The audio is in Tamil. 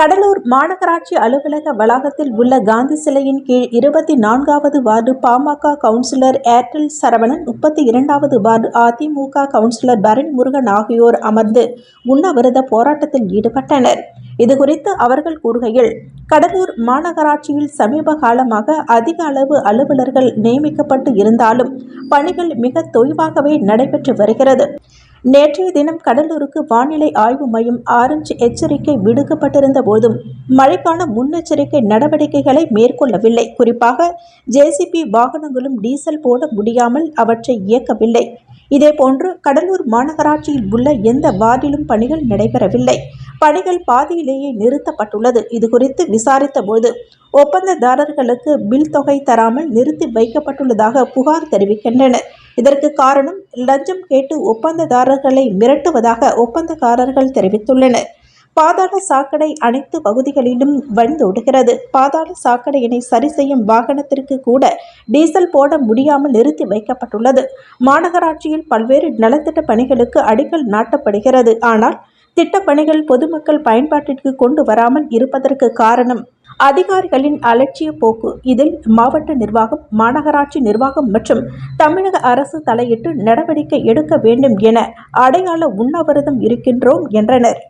கடலூர் மாநகராட்சி அலுவலக வளாகத்தில் உள்ள காந்தி சிலையின் கீழ் இருபத்தி நான்காவது ward PMK councillor Airtel Saravanan முப்பத்தி இரண்டாவது வார்டு அதிமுக கவுன்சிலர் பரணி முருகன் ஆகியோர் அமர்ந்து உண்ணாவிரத போராட்டத்தில் ஈடுபட்டனர். இதுகுறித்து அவர்கள் கூறுகையில் கடலூர் மாநகராட்சியில் சமீப காலமாக அதிக அளவு அலுவலர்கள் நியமிக்கப்பட்டு இருந்தாலும் பணிகள் மிக தொய்வாகவே நடைபெற்று வருகிறது. நேற்றைய தினம் கடலூருக்கு வானிலை ஆய்வு மையம் ஆரஞ்சு எச்சரிக்கை விடுக்கப்பட்டிருந்த போதும் மழைக்கான முன்னெச்சரிக்கை நடவடிக்கைகளை மேற்கொள்ளவில்லை. குறிப்பாக ஜேசிபி வாகனங்களும் டீசல் போட முடியாமல் அவற்றை இயக்கவில்லை. இதேபோன்று கடலூர் மாநகராட்சியில் உள்ள எந்த வார்டிலும் பணிகள் நடைபெறவில்லை. பணிகள் பாதியிலேயே நிறுத்தப்பட்டுள்ளது. இதுகுறித்து விசாரித்தபோது ஒப்பந்ததாரர்களுக்கு பில் தொகை தராமல் நிறுத்தி வைக்கப்பட்டுள்ளதாக புகார் தெரிவிக்கின்றனர். இதற்கு காரணம் லஞ்சம் கேட்டு ஒப்பந்ததாரர்களை மிரட்டுவதாக ஒப்பந்தக்காரர்கள் தெரிவித்துள்ளனர். பாதாள சாக்கடை அனைத்து பகுதிகளிலும் வழிந்தோடுகிறது பாதாள சாக்கடையினை சரி செய்யும் வாகனத்திற்கு கூட டீசல் போட முடியாமல் நிறுத்தி வைக்கப்பட்டுள்ளது. மாநகராட்சியில் பல்வேறு நலத்திட்ட பணிகளுக்கு அடிக்கல் நாட்டப்படுகிறது. ஆனால் திட்டப்பணிகள் பொதுமக்கள் பயன்பாட்டிற்கு கொண்டு வராமல் இருப்பதற்கு காரணம் அதிகாரிகளின் அலட்சிய போக்கு. இதில் மாவட்ட நிர்வாகம் மாநகராட்சி நிர்வாகம் மற்றும் தமிழக அரசு தலையிட்டு நடவடிக்கை எடுக்க வேண்டும் என அடையாள உண்ணாவிரதம் இருக்கின்றோம் என்றனர்.